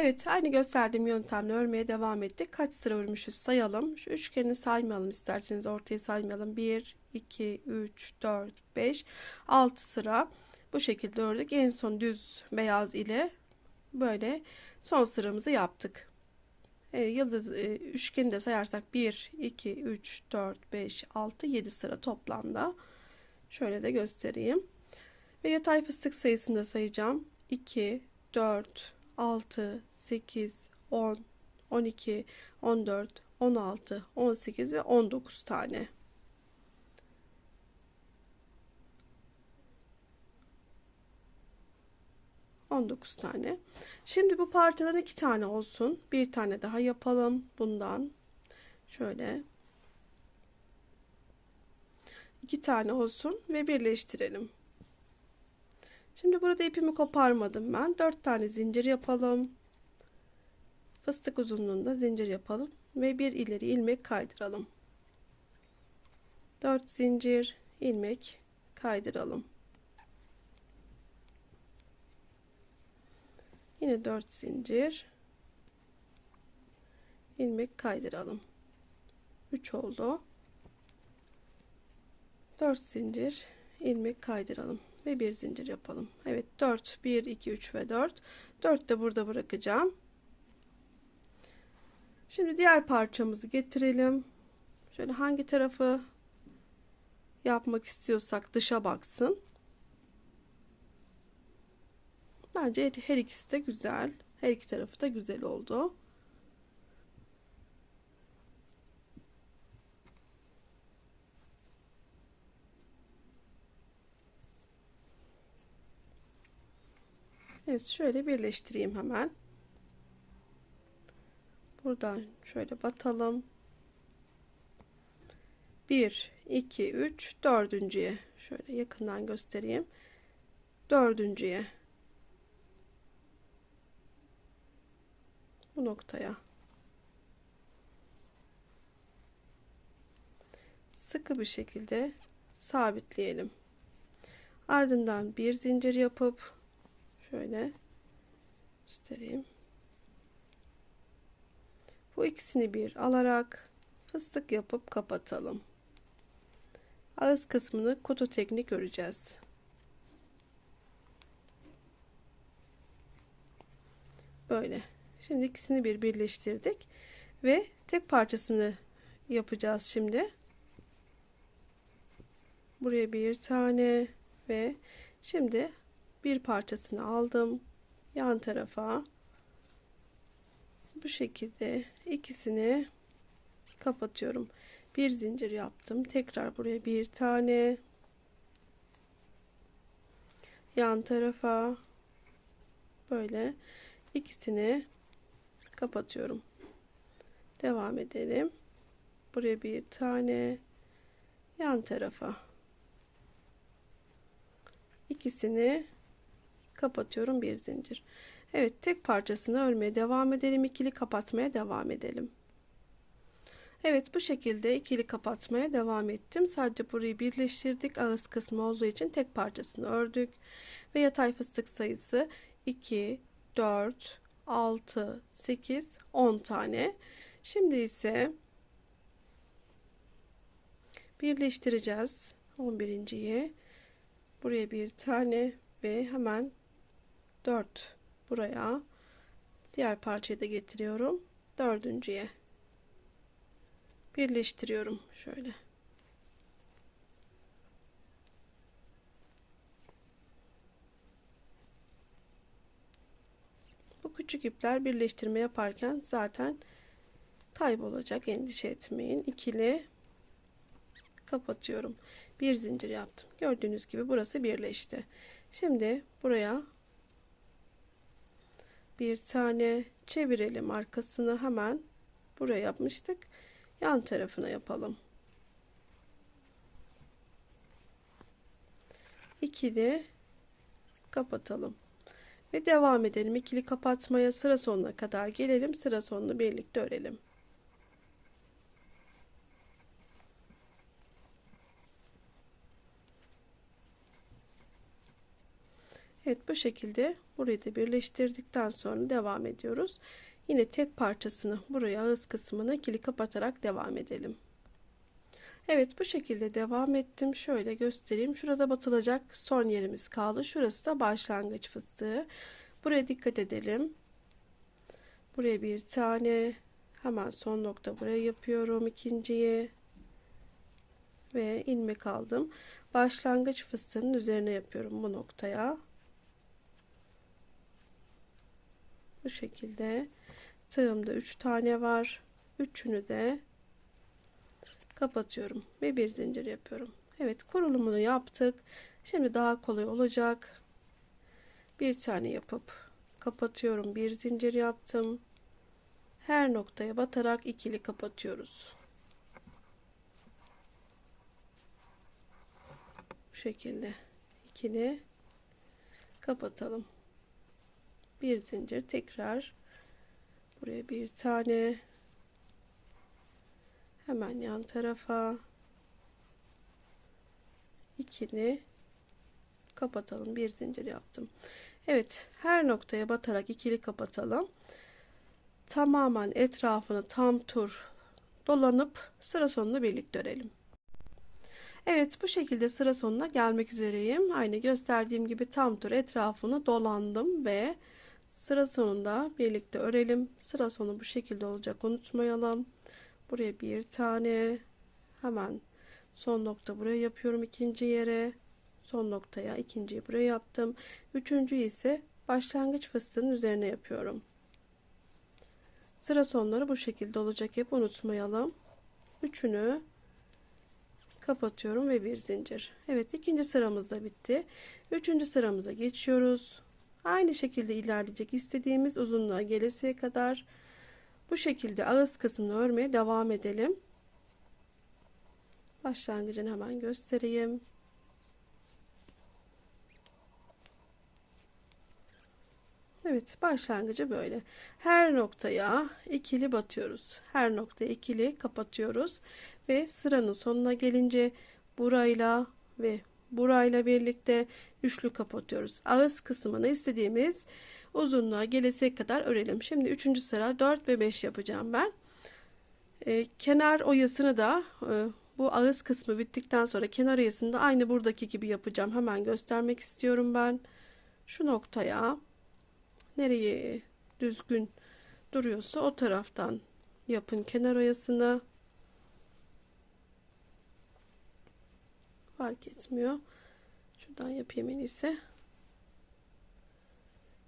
Evet aynı gösterdiğim yöntemle örmeye devam ettik. Kaç sıra örmüşüz sayalım. Şu üçgeni saymayalım isterseniz ortaya saymayalım. 1, 2, 3, 4, 5, 6 sıra bu şekilde ördük. En son düz beyaz ile böyle son sıramızı yaptık. E, yıldız e, üçgeni de sayarsak 1, 2, 3, 4, 5, 6, 7 sıra toplamda. Şöyle de göstereyim. Ve yatay fıstık sayısını da sayacağım. 2, 4, 6, 8, 10, 12, 14, 16, 18 ve 19 tane. On dokuz tane. Şimdi bu parçadan iki tane olsun. Bir tane daha yapalım. Bundan. Şöyle. iki tane olsun ve birleştirelim. Şimdi burada ipimi koparmadım ben. 4 tane zincir yapalım. Fıstık uzunluğunda zincir yapalım ve bir ileri ilmek kaydıralım. 4 zincir ilmek kaydıralım. Yine 4 zincir ilmek kaydıralım. 3 oldu. 4 zincir ilmek kaydıralım ve bir zincir yapalım. Evet 4 1 2 3 ve 4 4 de burada bırakacağım. Şimdi diğer parçamızı getirelim. Şöyle hangi tarafı yapmak istiyorsak dışa baksın. Bence her ikisi de güzel. Her iki tarafı da güzel oldu. Evet şöyle birleştireyim hemen. Buradan şöyle batalım. 1 2 3 dördüncüye şöyle yakından göstereyim. Dördüncüye bu noktaya sıkı bir şekilde sabitleyelim. Ardından bir zincir yapıp Şöyle göstereyim. Bu ikisini bir alarak fıstık yapıp kapatalım. Ağız kısmını kutu teknik öreceğiz. Böyle. Şimdi ikisini bir birleştirdik ve tek parçasını yapacağız şimdi. Buraya bir tane ve şimdi bir parçasını aldım yan tarafa bu şekilde ikisini kapatıyorum. Bir zincir yaptım. Tekrar buraya bir tane. Yan tarafa böyle ikisini kapatıyorum. Devam edelim. Buraya bir tane yan tarafa. İkisini kapatıyorum bir zincir Evet tek parçasını örmeye devam edelim ikili kapatmaya devam edelim. Evet bu şekilde ikili kapatmaya devam ettim. Sadece burayı birleştirdik. Ağız kısmı olduğu için tek parçasını ördük. Ve yatay fıstık sayısı 2 4 6 8 10 tane. Şimdi ise birleştireceğiz. 11.yi buraya bir tane ve hemen 4 buraya. Diğer parçayı da getiriyorum. Dördüncüye. Birleştiriyorum şöyle. Bu küçük ipler birleştirme yaparken zaten kaybolacak endişe etmeyin. İkili kapatıyorum. Bir zincir yaptım. Gördüğünüz gibi burası birleşti. Şimdi buraya bir tane çevirelim arkasını hemen. Buraya yapmıştık. Yan tarafına yapalım. İkili kapatalım. Ve devam edelim. İkili kapatmaya sıra sonuna kadar gelelim. Sıra sonunu birlikte örelim Evet bu şekilde burayı da birleştirdikten sonra devam ediyoruz. Yine tek parçasını buraya ağız kısmını ikili kapatarak devam edelim. Evet bu şekilde devam ettim. Şöyle göstereyim. Şurada batılacak son yerimiz kaldı. Şurası da başlangıç fıstığı. Buraya dikkat edelim. Buraya bir tane hemen son nokta buraya yapıyorum ikinciyi ve ilmek aldım. Başlangıç fıstığının üzerine yapıyorum bu noktaya. Bu şekilde tığımda 3 tane var. Üçünü de kapatıyorum ve bir zincir yapıyorum. Evet kurulumunu yaptık. Şimdi daha kolay olacak. Bir tane yapıp kapatıyorum. Bir zincir yaptım. Her noktaya batarak ikili kapatıyoruz. Bu şekilde ikili kapatalım. Bir zincir tekrar buraya bir tane. Hemen yan tarafa ikili kapatalım. Bir zincir yaptım. Evet her noktaya batarak ikili kapatalım. Tamamen etrafını tam tur dolanıp sıra sonunu birlikte örelim. Evet bu şekilde sıra sonuna gelmek üzereyim. Aynı gösterdiğim gibi tam tur etrafını dolandım ve sıra sonunda birlikte örelim. Sıra sonu bu şekilde olacak. Unutmayalım. Buraya bir tane. Hemen son nokta buraya yapıyorum ikinci yere. Son noktaya ikinciyi buraya yaptım. Üçüncü ise başlangıç fıstığının üzerine yapıyorum. Sıra sonları bu şekilde olacak. Hep unutmayalım. Üçünü kapatıyorum ve bir zincir. Evet ikinci sıramız da bitti. Üçüncü sıramıza geçiyoruz aynı şekilde ilerleyecek istediğimiz uzunluğa gelesiye kadar bu şekilde ağız kısmını örmeye devam edelim. Başlangıcını hemen göstereyim. Evet başlangıcı böyle. Her noktaya ikili batıyoruz. Her noktaya ikili kapatıyoruz. Ve sıranın sonuna gelince burayla ve burayla birlikte üçlü kapatıyoruz. Ağız kısmını istediğimiz uzunluğa geleseye kadar örelim. Şimdi 3. sıra 4 ve 5 yapacağım ben. Ee, kenar oyasını da e, bu ağız kısmı bittikten sonra kenar oyasını da aynı buradaki gibi yapacağım. Hemen göstermek istiyorum ben. Şu noktaya nereye düzgün duruyorsa o taraftan yapın kenar oyasını. Fark etmiyor. Şuradan yapayım en iyisi.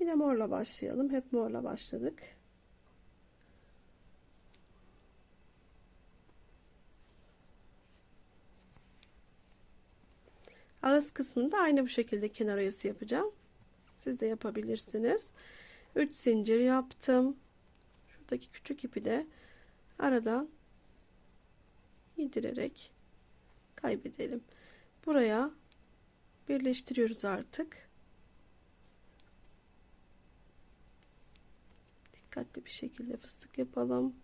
Yine morla başlayalım. Hep morla başladık. Ağız kısmında aynı bu şekilde kenar oyası yapacağım. Siz de yapabilirsiniz. 3 zincir yaptım. Şuradaki küçük ipi de aradan indirerek kaybedelim. Buraya birleştiriyoruz artık. dikkatli bir şekilde fıstık yapalım.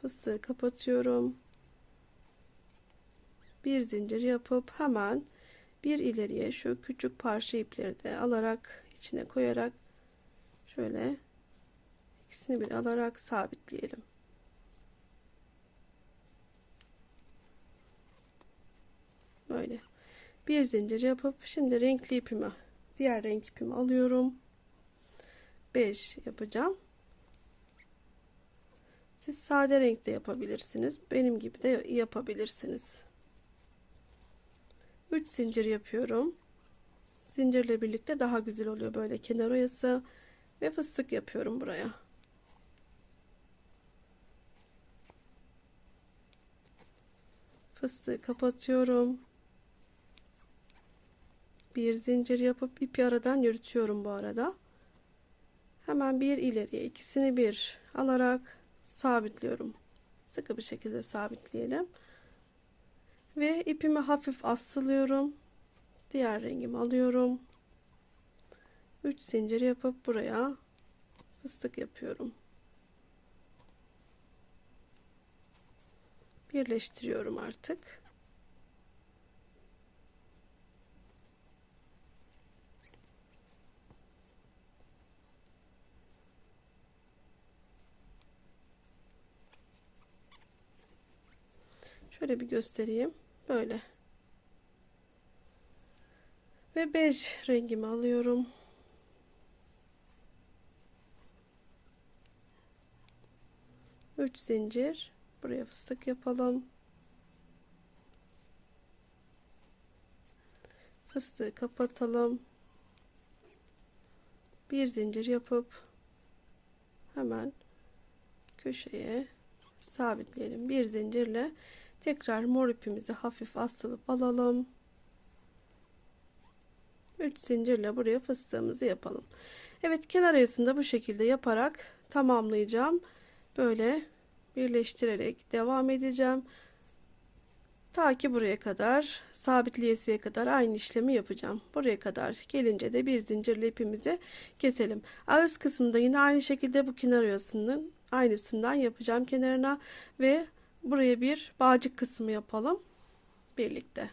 Fıstığı kapatıyorum. Bir zincir yapıp hemen bir ileriye şu küçük parça ipleri de alarak içine koyarak şöyle ikisini bir alarak sabitleyelim. Böyle bir zincir yapıp şimdi renkli ipimi diğer renk ipimi alıyorum 5 yapacağım. Siz sade renkte yapabilirsiniz. Benim gibi de yapabilirsiniz. 3 zincir yapıyorum. Zincirle birlikte daha güzel oluyor böyle kenar oyası ve fıstık yapıyorum buraya. Fıstığı kapatıyorum. Bir zincir yapıp ipi aradan yürütüyorum bu arada. Hemen bir ileriye ikisini bir alarak sabitliyorum. Sıkı bir şekilde sabitleyelim. Ve ipimi hafif asılıyorum. Diğer rengimi alıyorum. 3 zincir yapıp buraya fıstık yapıyorum. Birleştiriyorum artık. Şöyle bir göstereyim. Böyle. Ve bej rengimi alıyorum. Üç zincir. Buraya fıstık yapalım. Fıstığı kapatalım. Bir zincir yapıp hemen köşeye sabitleyelim. Bir zincirle tekrar mor ipimizi hafif asılıp alalım. 3 zincirle buraya fıstığımızı yapalım. Evet kenar arasında bu şekilde yaparak tamamlayacağım. Böyle birleştirerek devam edeceğim. Ta ki buraya kadar sabitleyesiye kadar aynı işlemi yapacağım. Buraya kadar gelince de bir zincirle ipimizi keselim. Ağız kısmında yine aynı şekilde bu kenar arasının aynısından yapacağım kenarına ve buraya bir bağcık kısmı yapalım birlikte.